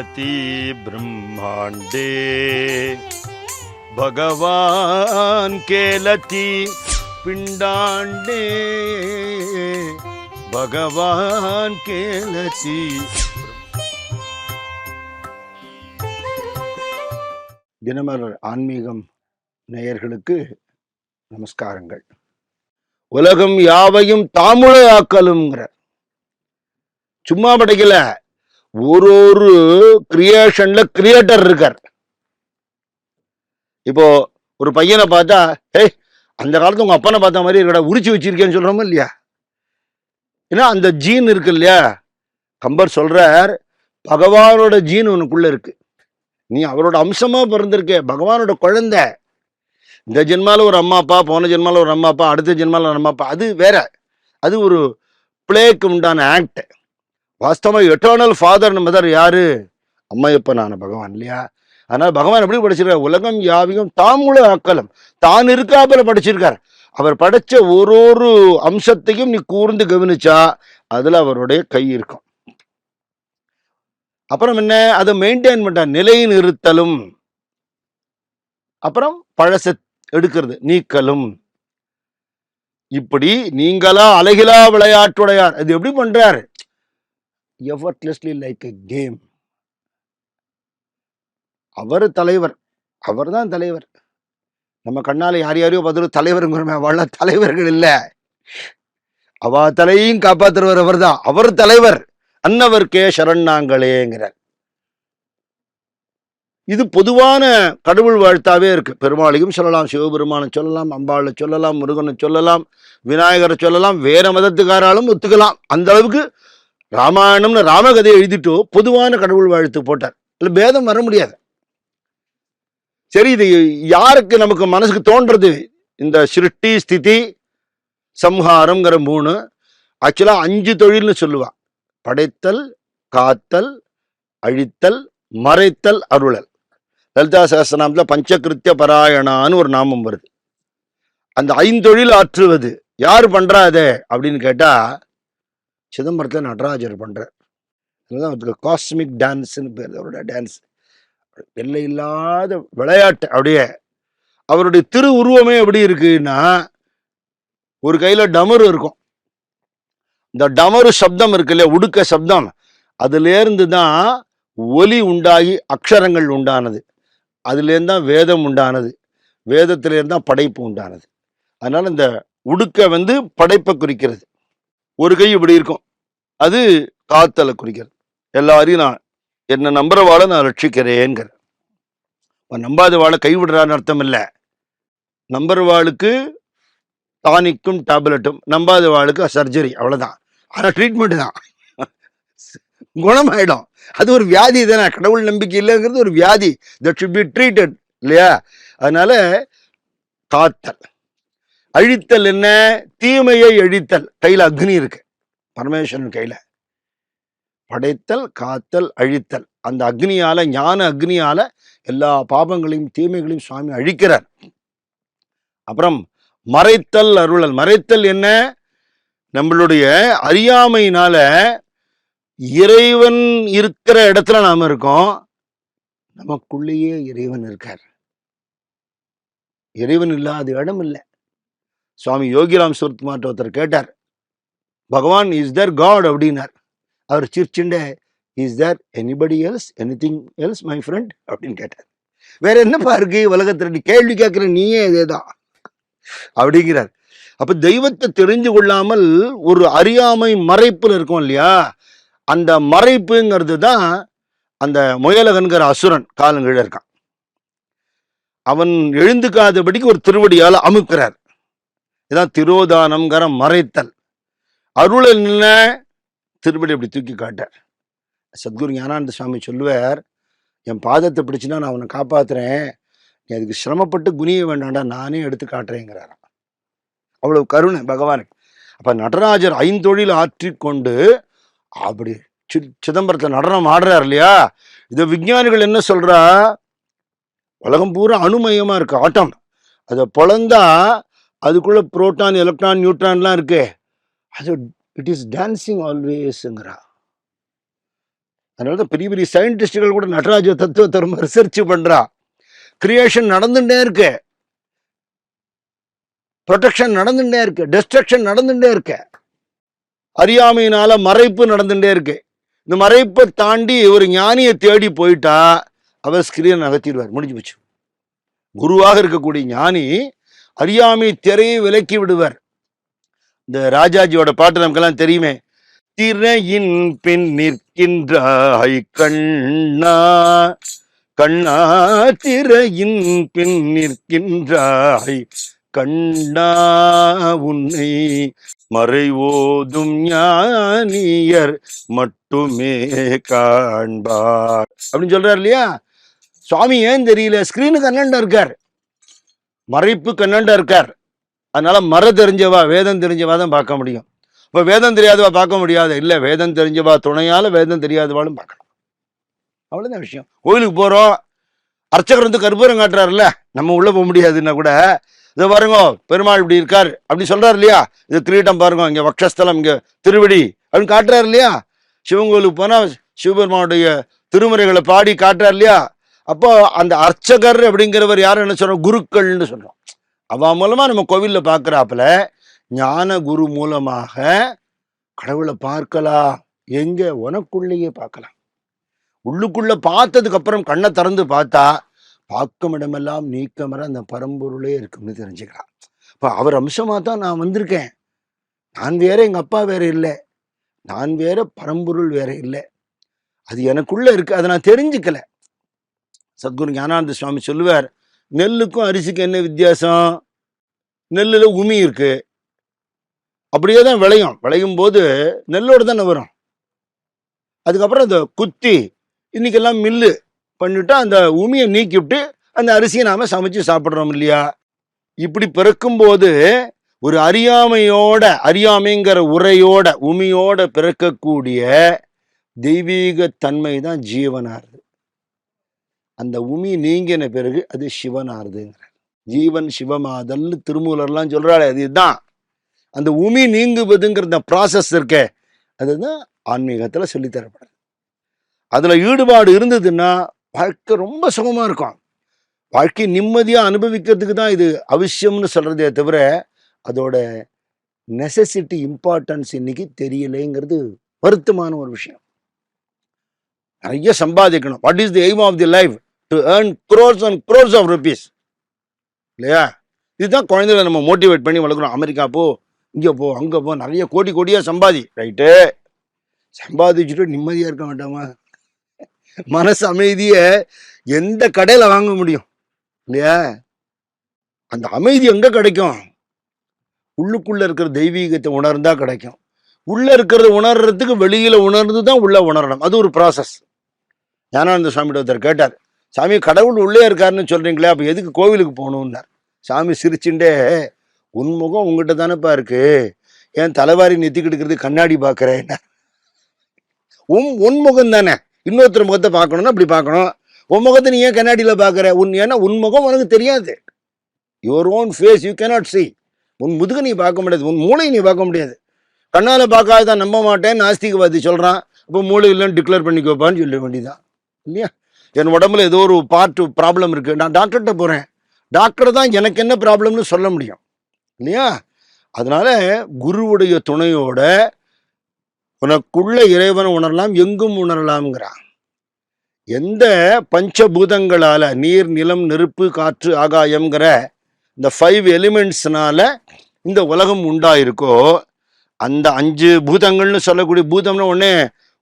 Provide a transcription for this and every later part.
केलति ब्रह्माण्डे भगवान् केलति पिण्डाण्डे भगवान् केलति தினமலர் ஆன்மீகம் நேயர்களுக்கு நமஸ்காரங்கள் உலகம் யாவையும் தாமுழையாக்கலுங்கிறார் சும்மா படைக்கல ஒரு ஒரு கிரியேஷன்ல கிரியேட்டர் இருக்கார். இப்போ ஒரு பையனை பார்த்தா ஏய் அந்த காலத்து உங்க அப்பனை பார்த்த மாதிரி இருக்கடா உரிச்சு வச்சிருக்கேன்னு சொல்றோமா இல்லையா? ஏன்னா அந்த ஜீன் இருக்கு இல்லையா? கம்பர் சொல்றார் பகவானோட ஜீன் உனக்குள்ள இருக்கு. நீ அவரோட அம்சமா பிறந்திருக்க பகவானோட குழந்தை. இந்த ஜென்மால ஒரு அம்மா அப்பா போன ஜென்மால ஒரு அம்மா அப்பா அடுத்த ஜென்மால ஒரு அம்மா அப்பா. அது வேற. அது ஒரு பிளேக்கு உண்டான ஆக்ட் வாஸ்தவமா எட்டர்னல் ஃபாதர் மதர் யாரு? அம்மையப்பனான பகவான் இல்லையா? அதனால பகவான் எப்படி படிச்சிருக்காரு? உலகம் யாவையும் தாமுள அக்கலம் தான் இருக்காப்புல படிச்சிருக்காரு. அவர் படைச்ச ஒரு ஒரு அம்சத்தையும் நீ கூர்ந்து கவனிச்சா அதுல அவருடைய கை இருக்கும். அப்புறம் என்ன? அதை மெயின்டைன் பண்ண நிலை நிறுத்தலும் அப்புறம் பழச எடுக்கிறது. நீக்கலும். இப்படி நீங்களா அழகிலா விளையாட்டுடையார். அது எப்படி பண்றாரு? எஃபர்ட்லெஸ்லி லைக் எ கேம் அவர் தலைவர் அவர் தான் தலைவர். நம்ம கண்ணால யார் யாரையோ பார்த்துட்டு தலைவருங்கிறோமே அவள தலைவர்கள் இல்ல. அவ தலையும் காப்பாத்துறவர் அவர் தான் அவர் தலைவர் அன்னவர் கே. சரணாங்களேங்கிறார் இது பொதுவான கடவுள் வாழ்த்தாவே இருக்கு. பெருமாளையும் சொல்லலாம் சிவபெருமானை சொல்லலாம் அம்பாளை சொல்லலாம் முருகனை சொல்லலாம் விநாயகரை சொல்லலாம் வேற மதத்துக்காராலும் ஒத்துக்கலாம். அந்த அளவுக்கு ராமாயணம்னு ராமகதையை எழுதிட்டு பொதுவான கடவுள் வாழ்த்து போட்டார். இல்லை பேதம் வர முடியாது. சரி இது யாருக்கு நமக்கு மனசுக்கு தோன்றது? இந்த சிருஷ்டி ஸ்திதி சம்ஹாரம்ங்கிற மூணு. ஆக்சுவலா அஞ்சு தொழில்னு சொல்லுவா. படைத்தல் காத்தல் அழித்தல் மறைத்தல் அருளல். லலிதா சகசநாமத்தில் பஞ்சகிருத்திய பராயணான்னு ஒரு நாமம் வருது. அந்த ஐந்தொழில் ஆற்றுவது. யார் பண்ணுறா அதை? அப்படின்னு கேட்டால் சிதம்பரத்தில் நடராஜர் பண்ணுறார் அதுதான் அதுக்கு காஸ்மிக் டான்ஸ்னு பேர் அவரோட டான்ஸ் எல்லை இல்லாத விளையாட்டு அப்படியே. அவருடைய திரு உருவமே எப்படி இருக்குன்னா ஒரு கையில் டமரு இருக்கும். இந்த டமரு சப்தம் இருக்கு இல்லையா உடுக்க சப்தம். அதுலேருந்து தான் ஒலி உண்டாகி அக்ஷரங்கள் உண்டானது. அதுலேருந்து தான் வேதம் உண்டானது. வேதத்திலேருந்து தான் படைப்பு உண்டானது. அதனால் இந்த உடுக்க வந்து படைப்பை குறிக்கிறது. ஒரு கை இப்படி இருக்கும். அது காத்தலை குறிக்கிறது. எல்லாரையும் நான் என்னை நம்புற வாழை நான் ரட்சிக்கிறேங்கிற நம்பாத வாழை கைவிடுறான்னு அர்த்தம் இல்லை நம்புற வாளுக்கு டானிக்கும் டேப்லெட்டும் நம்பாத வாளுக்கு சர்ஜரி அவ்வளோதான் ஆனால் ட்ரீட்மெண்ட் தான். குணமாயிடும். அது ஒரு வியாதி தானே. கடவுள் நம்பிக்கை இல்லைங்கிறது ஒரு வியாதி. தட் ஷுட் பி ட்ரீட்டட் இல்லையா? அதனால் காத்தல். அழித்தல் என்ன? தீமையை அழித்தல் கையில் அக்னி இருக்கு. பரமேஸ்வரன் கையில. படைத்தல் காத்தல் அழித்தல். அந்த அக்னியால ஞான அக்னியால எல்லா பாபங்களையும் தீமைகளையும் சுவாமி அழிக்கிறார். அப்புறம் மறைத்தல் அருளல். மறைத்தல் என்ன? நம்மளுடைய அறியாமையினால இறைவன் இருக்கிற இடத்துல நாம இருக்கோம். நமக்குள்ளேயே இறைவன் இருக்கார். இறைவன் இல்லாத இடம் இல்லை. சுவாமி யோகிராம் சுரத்மார்ட்ட ஒருத்தர் கேட்டார் பகவான் இஸ் தர் காட் அப்படின்னார். அவர் சிரிச்சுண்டே is there anybody else anything else my friend அப்படின்னு கேட்டார். வேற என்னப்பா இருக்கு? உலகத்துல நீ கேள்வி கேட்கிற நீயே இதேதான் அப்படிங்கிறார். அப்ப தெய்வத்தை தெரிஞ்சு கொள்ளாமல் ஒரு அறியாமை மறைப்புல இருக்கும் இல்லையா? அந்த மறைப்புங்கிறது தான் அந்த முயலகன்கிற அசுரன் காலங்கீழ இருக்கான். அவன் எழுந்துக்காதபடிக்கு ஒரு திருவடியால் அமுக்கிறார். இதான் திரோதானம்ங்கிற மறைத்தல். அருள் என்ன திருப்படி அப்படி தூக்கி காட்ட சத்குரு ஞானானந்த சுவாமி சொல்லுவார் என் பாதத்தை பிடிச்சினா நான் அவனை காப்பாத்துறேன். நீ அதுக்கு சிரமப்பட்டு குனிய வேண்டாம்டா நானே எடுத்து காட்டுறேங்கிறாராம். அவ்வளவு கருணை பகவானுக்கு. அப்ப நடராஜர் ஐந்தொழில் ஆற்றிக்கொண்டு அப்படி சி- சிதம்பரத்தில் நடனம் ஆடுறார் இல்லையா? இதை விஞ்ஞானிகள் என்ன சொல்றா? உலகம் பூரா அணுமயமாக இருக்கு ஆட்டம். அதை பொழந்தா அதுக்குள்ள புரோட்டான் எலக்ட்ரான் நியூட்ரான்லாம் இருக்கு. அது இட் இஸ் டான்சிங் ஆல்வேஸ்ங்கிறா அதனால தான் பெரிய பெரிய சயின்டிஸ்டுகள் கூட நடராஜ தத்துவத்தை ரொம்ப ரிசர்ச் பண்றா. கிரியேஷன் நடந்துட்டே இருக்கு. ப்ரொடெக்ஷன் நடந்துட்டே இருக்கு. டெஸ்ட்ரக்ஷன் நடந்துட்டே இருக்கு. அறியாமையினால மறைப்பு நடந்துட்டே இருக்கு. இந்த மறைப்பை தாண்டி ஒரு ஞானியை தேடி போயிட்டா அவர் ஸ்கிரீன் நகர்த்திடுவார். முடிஞ்சு போச்சு. குருவாக இருக்கக்கூடிய ஞானி அறியாமை திரையை விலக்கி விடுவார். இந்த ராஜாஜியோட பாட்டு நமக்கெல்லாம் தெரியுமே. திரையின் பின் நிற்கின்றாய் கண்ணா கண்ணா திரையின் பின் நிற்கின்றாய் கண்ணா உன்னை மறைவோதும் ஞானியர் மட்டுமே காண்பார். அப்படின்னு சொல்றாரு இல்லையா? சுவாமி ஏன் தெரியல? ஸ்கிரீனுக்கு அண்ணன் இருக்கார். மறைப்பு கண்ணண்டா இருக்கார். அதனால மர தெரிஞ்சவா வேதம் தெரிஞ்சவா தான் பார்க்க முடியும். இப்போ வேதம் தெரியாதவா பார்க்க முடியாது. இல்லை வேதம் தெரிஞ்சவா துணையால வேதம் தெரியாதவாலும் பார்க்கலாம். அவ்வளோதான் விஷயம். கோயிலுக்கு போகிறோம் அர்ச்சகர் வந்து கற்பூரம் காட்டுறாருல்ல. நம்ம உள்ள போக முடியாதுன்னா கூட இதை பாருங்க பெருமாள் இப்படி இருக்கார். அப்படி சொல்றாரு இல்லையா? இது கிரீட்டம் பாருங்க இங்க வக்ஷஸ்தலம் இங்க திருவடி அப்படின்னு காட்டுறாரு இல்லையா? சிவன் கோயிலுக்கு போனா சிவபெருமானுடைய திருமுறைகளை பாடி காட்டுறாரு இல்லையா? அப்போ அந்த அர்ச்சகர் அப்படிங்கிறவர் யாரும் என்ன சொல்றோம்? குருக்கள்னு சொல்றோம். அவன் மூலமா நம்ம கோவில்ல பார்க்கறாப்புல ஞான குரு மூலமாக கடவுளை பார்க்கலாம். எங்க? உனக்குள்ளேயே பார்க்கலாம். உள்ளுக்குள்ள பார்த்ததுக்கு அப்புறம் கண்ணை திறந்து பார்த்தா பார்க்கும் இடமெல்லாம் நீக்கமர அந்த பரம்பொருளே இருக்கும்னு தெரிஞ்சுக்கலாம். இப்போ அவர் அம்சமா தான் நான் வந்திருக்கேன். நான் வேற எங்க அப்பா வேற இல்லை. நான் வேற பரம்பொருள் வேற இல்லை. அது எனக்குள்ள இருக்கு. அதை நான் தெரிஞ்சுக்கலை. சத்குரு ஞானானந்த சுவாமி சொல்லுவார் நெல்லுக்கும் அரிசிக்கும் என்ன வித்தியாசம்? நெல்லில் உமி இருக்கு. அப்படியே தான் விளையும். விளையும் போது நெல்லோடு தானே வரும். அதுக்கப்புறம் அந்த குத்தி இன்னைக்கெல்லாம் மில்லு பண்ணிட்டு அந்த உமியை நீக்கிவிட்டு அந்த அரிசியை நாம் சமைச்சு சாப்பிட்றோம் இல்லையா? இப்படி பிறக்கும்போது ஒரு அறியாமையோட அறியாமைங்கிற உரையோட உமியோட பிறக்கக்கூடிய தெய்வீக தன்மை தான் ஜீவனாருது அந்த உமி நீங்கின பிறகு அது சிவனாருதுங்கிறார். ஜீவன் சிவமாதல்னு திருமூலர்லாம் சொல்கிறாள் அது இதுதான் அந்த உமி நீங்குவதுங்கிற இந்த ப்ராசஸ் இருக்கே அதுதான் ஆன்மீகத்தில் சொல்லித்தரப்படுது. அதில் ஈடுபாடு இருந்ததுன்னா வாழ்க்கை ரொம்ப சுகமாக இருக்கும். வாழ்க்கை நிம்மதியாக அனுபவிக்கிறதுக்கு தான் இது அவசியம்னு சொல்கிறதே தவிர அதோட நெசசிட்டி இம்பார்ட்டன்ஸ் இன்னைக்கு தெரியலைங்கிறது வருத்தமான ஒரு விஷயம். நிறைய சம்பாதிக்கணும். What is the aim of the life to earn crores and crores of rupees இல்லையா? இதுதான் குழந்தைகளை நம்ம மோட்டிவேட் பண்ணி வளர்க்குறோம். அமெரிக்கா போ இங்கே போ அங்கே போ நிறைய கோடி கோடியாக சம்பாதி. ரைட்டு சம்பாதிச்சுட்டு நிம்மதியாக இருக்க மாட்டோமா? மனசு அமைதியை எந்த கடையில் வாங்க முடியும்? இல்லையா? அந்த அமைதி எங்கே கிடைக்கும்? உள்ளுக்குள்ளே இருக்கிற தெய்வீகத்தை உணர்ந்தால் கிடைக்கும். உள்ளே இருக்கிறத உணர்றதுக்கு வெளியில் உணர்ந்து தான் உள்ளே உணரணும். அது ஒரு ப்ராசஸ் ஞானானந்த சுவாமிகிட்ட ஒருத்தர் கேட்டார் சாமி கடவுள் உள்ளே இருக்காருன்னு சொல்கிறீங்களே அப்போ எதுக்கு கோவிலுக்கு போகணுன்னார் சாமி சிரிச்சுண்டே உன் முகம் உங்ககிட்ட தானேப்பா இருக்கு. ஏன் தலைவாரி நெத்திக்கிட்டு இருக்கிறது கண்ணாடி பார்க்கறேன் உன் உன் முகம் தானே. இன்னொருத்தர் முகத்தை பார்க்கணும்னா அப்படி பார்க்கணும். உன் முகத்தை நீ ஏன் கண்ணாடியில் பார்க்குற உன் ஏன்னா உன் முகம் உனக்கு தெரியாது. Your own face you cannot see உன் முதுக நீ பார்க்க முடியாது. உன் மூளை நீ பார்க்க முடியாது. கண்ணால் பார்க்காத நம்ப மாட்டேன் நாஸ்திகவாதி சொல்கிறான் அப்போ மூளை இல்லைன்னு டிக்ளேர் பண்ணிக்கோப்பான்னு சொல்ல வேண்டியதான் இல்லையா? என் உடம்புல ஏதோ ஒரு பார்ட் ப்ராப்ளம் இருக்குது நான் டாக்டர்கிட்ட போகிறேன் டாக்டர் தான் எனக்கு என்ன ப்ராப்ளம்னு சொல்ல முடியும். இல்லையா? அதனால் குருவுடைய துணையோட உனக்குள்ள இறைவனை உணரலாம் எங்கும் உணரலாம்ங்கிறான். எந்த பஞ்சபூதங்களால் நீர் நிலம் நெருப்பு காற்று ஆகாயம்ங்கிற இந்த ஃபைவ் எலிமெண்ட்ஸ்னால இந்த உலகம் உண்டாயிருக்கோ அந்த அஞ்சு பூதங்கள்னு சொல்லக்கூடிய பூதம்னு உடனே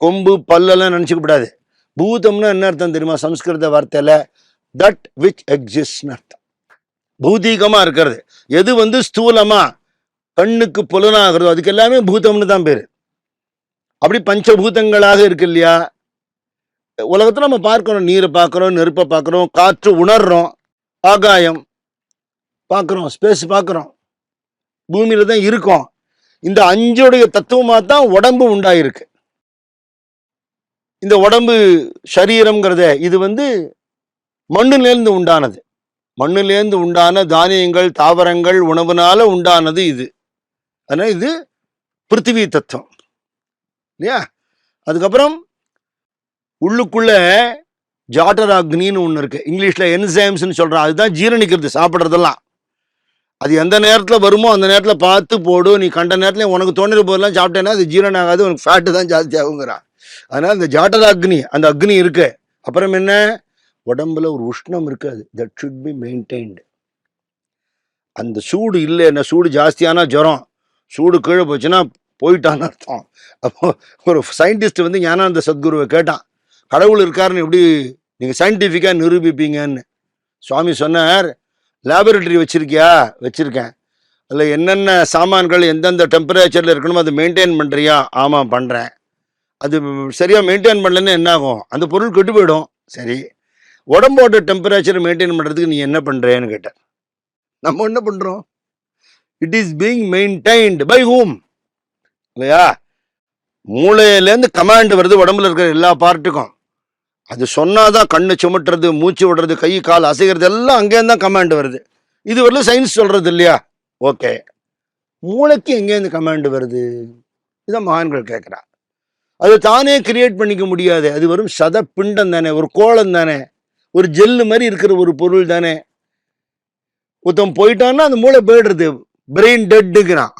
கொம்பு பல்லெல்லாம் நினச்சிக்க கூடாது. பூதம்னு என்ன அர்த்தம் தெரியுமா? சம்ஸ்கிருத வார்த்தையில தட் விச் எக்ஸிஸ்ட்னு அர்த்தம். பூதீகமா இருக்கிறது. எது வந்து ஸ்தூலமா? கண்ணுக்கு புலனாகிறதோ. அதுக்கு எல்லாமே பூதம்னு தான் பேரு. அப்படி பஞ்சபூதங்களாக இருக்கு இல்லையா? உலகத்தில் நம்ம பார்க்கிறோம். நீரை பார்க்குறோம் நெருப்பை பார்க்குறோம் காற்று உணர்றோம் ஆகாயம் பார்க்குறோம் ஸ்பேஸ் பார்க்குறோம். பூமியில தான் இருக்கோம். இந்த அஞ்சோடைய தத்துவமாக தான் உடம்பு உண்டாயிருக்கு. இந்த உடம்பு சரீரம்ங்கிறத இது வந்து மண்ணிலேருந்து உண்டானது. மண்ணிலேருந்து உண்டான தானியங்கள் தாவரங்கள் உணவுனால உண்டானது இது. அதனால் இது பிருத்திவி தத்துவம். இல்லையா? அதுக்கப்புறம் உள்ளுக்குள்ள ஜாட்டர் அக்னின்னு ஒன்று இருக்குது இங்கிலீஷில் என்சைம்ஸ்னு சொல்கிறான் அதுதான் ஜீரணிக்கிறது சாப்பிட்றதெல்லாம். அது எந்த நேரத்தில் வருமோ அந்த நேரத்தில் பார்த்து போடு. நீ கண்ட நேரத்தில் உனக்கு தோணுற போதெல்லாம் சாப்பிட்டேன்னா அது ஜீரணம் ஆகாது உனக்கு ஃபேட்டு தான் ஜாஸ்தி ஆகுங்கிறான். அதனால் இந்த ஜாட்டத அக்னி அந்த அக்னி இருக்கு. அப்புறம் என்ன? உடம்புல ஒரு உஷ்ணம் இருக்காது. தட் ஷுட் பி மெயின்டைன்டு அந்த சூடு இல்லை என்ன சூடு ஜாஸ்தியான ஜுரம். சூடு கீழே போச்சுன்னா போயிட்டான்னு அர்த்தம். அப்போ ஒரு சயின்டிஸ்ட் வந்து ஞானானந்த சத்குருவை கேட்டான். கடவுள் இருக்காருன்னு எப்படி நீங்கள் சயின்டிஃபிக்காக நிரூபிப்பீங்கன்னு. சுவாமி சொன்னார் லேபரேட்டரி வச்சிருக்கியா? வச்சிருக்கேன். அதில் என்னென்ன சாமான்கள் எந்தெந்த டெம்பரேச்சரில் இருக்கணுமோ அதை மெயின்டைன் பண்ணுறியா ஆமாம் பண்ணுறேன் அது சரியாக மெயின்டைன் பண்ணலன்னா என்ன ஆகும் அந்த பொருள் கெட்டு போயிடும். சரி. உடம்போட டெம்பரேச்சர் மெயின்டைன் பண்ணுறதுக்கு நீ என்ன பண்ணுறேன்னு கேட்டேன். நம்ம என்ன பண்ணுறோம் it is being maintained by whom இல்லையா? மூளையிலேருந்து கமாண்ட் வருது உடம்புல இருக்கிற எல்லா பார்ட்டுக்கும் அது சொன்னாதான் கண்ணு சுமட்டுறது மூச்சு விடுறது கை கால் அசைகிறது எல்லாம் அங்கேருந்து தான் கமாண்ட் வருது. இது வரல சயின்ஸ் சொல்கிறது இல்லையா? ஓகே மூளைக்கு எங்கேருந்து கமாண்ட் வருது? இதான் மகான்கள் கேட்குறா அது தானே கிரியேட் பண்ணிக்க முடியாது. அது வரும் சத பிண்டம் தானே ஒரு கோலம் தானே ஒரு ஜெல்லு மாதிரி இருக்கிற ஒரு பொருள் தானே. ஒருத்தன் போயிட்டான்னா அந்த மூளை போயிடுறது. பிரெயின் டெட்டுங்கிறான்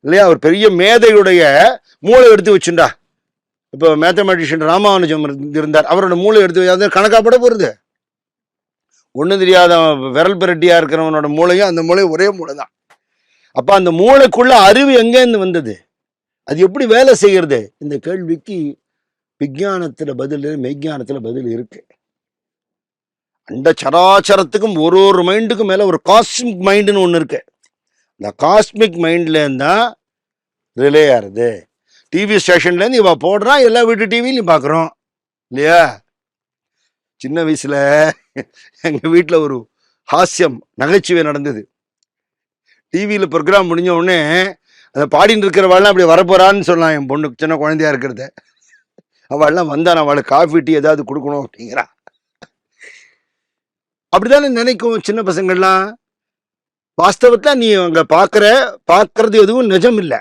இல்லையா? ஒரு பெரிய மேதையுடைய மூளை எடுத்து வச்சுண்டா. இப்போ மேத்தமெட்டிஷியன் ராமானுஜம் இருந்து- இருந்தார். அவரோட மூளை எடுத்து வை- அது கணக்காப்பட போகிறது ஒன்றும் தெரியாத விரல் பிரட்டியாக இருக்கிறவனோட மூளையும் அந்த மூளை ஒரே மூளை தான் அப்போ அந்த மூளைக்குள்ள அறிவு எங்கேருந்து வந்தது? அது எப்படி வேலை செய்கிறது இந்த கேள்விக்கு விஞ்ஞானத்தில் பதில் மெய்ஞானத்தில் பதில் இருக்கு. அந்த சராச்சரத்துக்கும் ஒரு ஒரு மைண்டுக்கும் மேலே ஒரு காஸ்மிக் மைண்டுன்னு ஒன்று இருக்கு. இந்த காஸ்மிக் மைண்ட்லேருந்து தான் ரிலே ஆகுது டிவி ஸ்டேஷன்லேருந்து இவ போடுறான் எல்லா வீட்டு டிவிலையும் பார்க்குறோம் இல்லையா? சின்ன வயசில் எங்கள் வீட்டில் ஒரு ஹாஸ்யம் நகைச்சுவை நடந்தது. டிவியில் ப்ரோக்ராம் முடிஞ்ச உடனே அந்த பாடின்னு இருக்கிறவாள்லாம் அப்படி வரப்போறான்னு சொல்லலாம் என் பொண்ணு சின்ன குழந்தையா இருக்கிறத. அவள்லாம் வந்தான் அவளுக்கு காஃபி டீ ஏதாவது கொடுக்கணும் அப்படிங்கிறா. அப்படிதானே நினைக்கும் சின்ன பசங்கள்லாம். வாஸ்தவத்தில் நீ அங்கே பார்க்குற பார்க்கறது எதுவும் நிஜம் இல்லை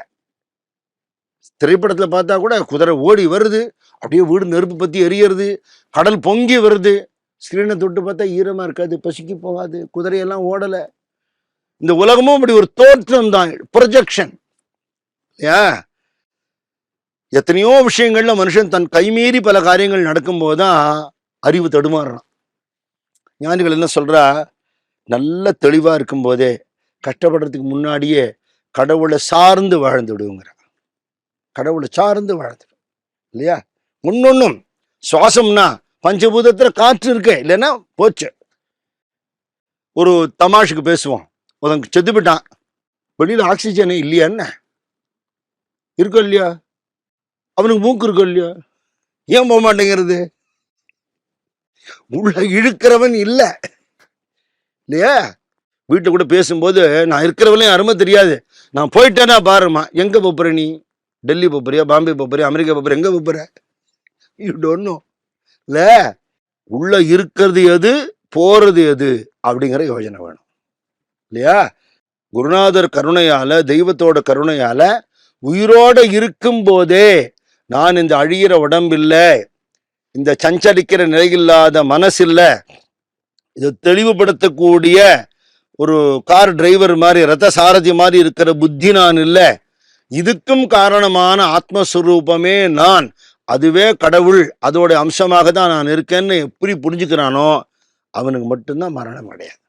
திரைப்படத்தில் பார்த்தா கூட குதிரை ஓடி வருது அப்படியே வீடு நெருப்பு பற்றி எரியறது கடல் பொங்கி வருது. ஸ்கிரீனை தொட்டு பார்த்தா ஈரமாக இருக்காது பசிக்கு போகாது குதிரையெல்லாம் ஓடலை. இந்த உலகமும் அப்படி ஒரு தோற்றம் தான் ப்ரொஜெக்ஷன் ஏ எத்தனையோ விஷயங்கள்ல மனுஷன் தன் கைமீறி பல காரியங்கள் நடக்கும்போது தான் அறிவு தடுமாறுறான் ஞானிகள் என்ன சொல்றா? நல்ல தெளிவா இருக்கும்போதே கஷ்டப்படுறதுக்கு முன்னாடியே கடவுளை சார்ந்து வாழ்ந்து வாழ்ந்துடுங்கிற கடவுளை சார்ந்து வாழ்ந்துடும் இல்லையா? முன்னொன்னும் சுவாசம்னா பஞ்சபூதத்துல காற்று இருக்கு இல்லைன்னா போச்சு. ஒரு தமாஷுக்கு பேசுவோம் ஒருத்தன் செத்து போயிட்டான். வெளியில ஆக்சிஜனே இல்லையான்னு இருக்கோ இல்லையா? அவனுக்கு மூக்கு இருக்கோ இல்லையா? ஏன் போக மாட்டேங்கிறது? உள்ள இழுக்கிறவன் இல்லை. இல்லையா? வீட்டை கூட பேசும்போது நான் இருக்கிறவளையும் அருமை தெரியாது. நான் போயிட்டேன்னா பாருமா எங்க போப்புற நீ? டெல்லி போப்புறியா பாம்பே போப்புறியா அமெரிக்கா போப்புற எங்க போப்புற யூ டோன்ட் நோ இல்ல? உள்ள இருக்கிறது எது? போறது எது? அப்படிங்கிற யோஜனை வேணும். இல்லையா? குருநாதர் கருணையால தெய்வத்தோட கருணையால உயிரோட இருக்கும் போதே நான் இந்த அழியிற உடம்பில்லை இந்த சஞ்சலிக்கிற நிலையில்லாத மனசில்லை இதை தெளிவுபடுத்தக்கூடிய ஒரு கார் டிரைவர் மாதிரி ரத சாரதி மாதிரி இருக்கிற புத்தி நான் இல்லை. இதுக்கும் காரணமான ஆத்மஸ்வரூபமே நான். அதுவே கடவுள் அதோட அம்சமாக தான் நான் இருக்கேன்னு எப்படி புரிஞ்சுக்கிறானோ அவனுக்கு மட்டும்தான் மரணம் அடையாது